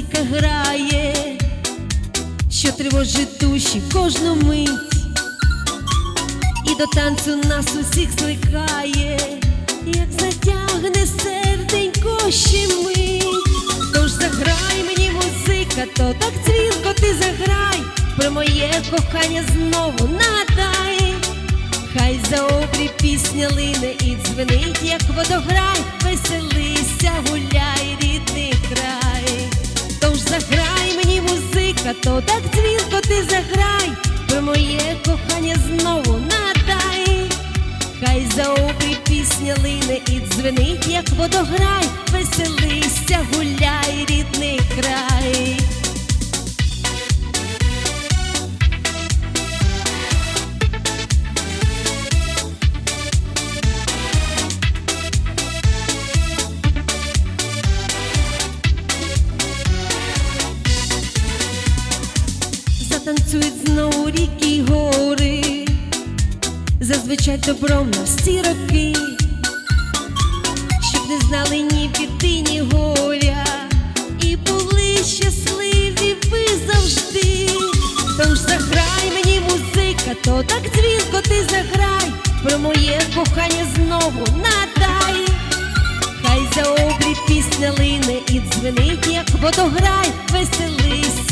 музика грає, що тривожить душі кожну мить, і до танцю нас усіх зликає, як затягне серденько ще мить. Тож заграй мені музика, то так дзвінко ти заграй, про моє кохання знову нагадай. Хай за обрій пісня лине і дзвенить, як водограй, веселися, гуляй, музика, то так дзвінко ти заграй, про моє кохання знову надай. Хай за обрій пісня лине і дзвенить, як водограй, веселися, гуляй, рідний край. Затанцюють знову ріки й гори, зазвичай добром на всі роки, щоб не знали ні біди, ні горя, і були щасливі ви завжди. Тож заграй мені музика, то так дзвінко ти заграй, про моє кохання знову надай. Хай за обрій пісня лине і дзвенить, як водограй, веселися,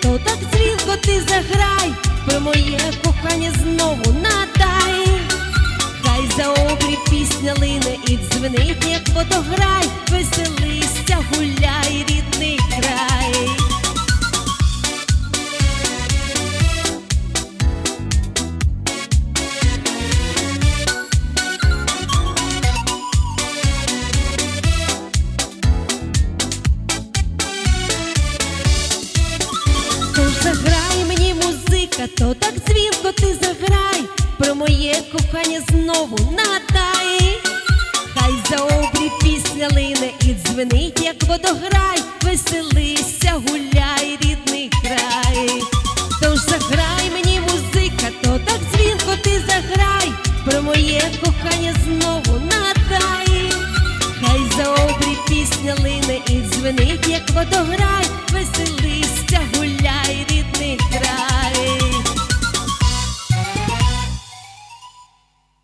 то так дзвінко ти заграй, про моє кохання знову надай. Хай за обрій пісня лине і дзвенить, як водограй, веселися, музика, то так дзвінко ти заграй, про моє кохання знову нагадай. Хай за обрій пісня лине і дзвенить, як водограй, веселися, гуляй, рідний край. Тож заграй мені музика, то так дзвінко ти заграй, про моє кохання знову нагадай. Хай за обрій пісня лине і дзвенить, як водограй, веселися.